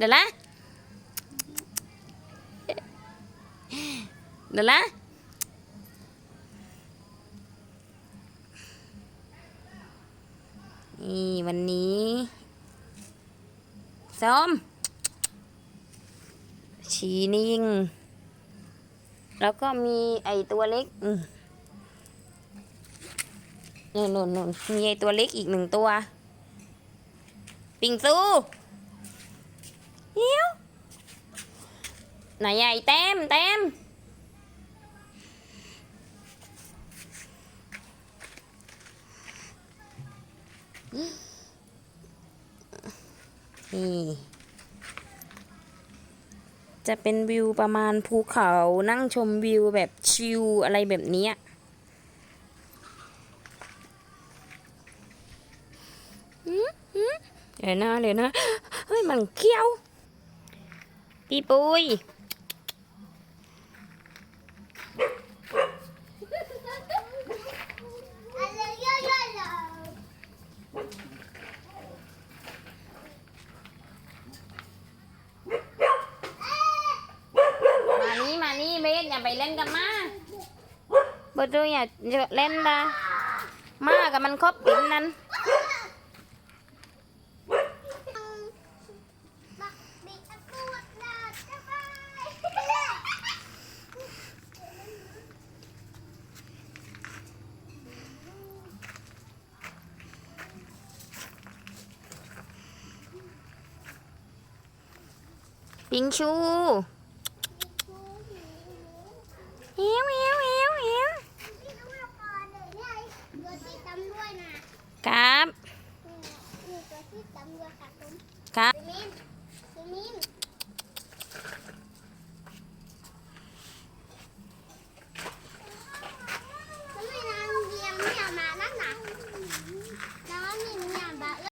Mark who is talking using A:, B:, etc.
A: เดี๋ยวละเดี๋ยวละนี่วันนี้ส้มชีนิ่ง แล้วก็มีไอตัวเล็กนู่นนู่นนู่นมีไอตัวเล็กอีกหนึ่งตัว ปิงซู เฮียวไหนใหญ่เต็มเต็มนี่จะเป็นวิวประมาณภูเขานั่งชมวิวแบบชิลอะไรแบบนี้เดี๋ยวนะเดี๋ยวนะ เฮ้ย มันเขี้ยว พี่ปุ้ย มานี่มานี่เบสอย่าไปเล่นกับมาเบิร์ดดูอย่าเล่นนะมากับมันครบปินนั้น ปิงชูเฮียวเฮียวเฮียวเฮียวครับครับ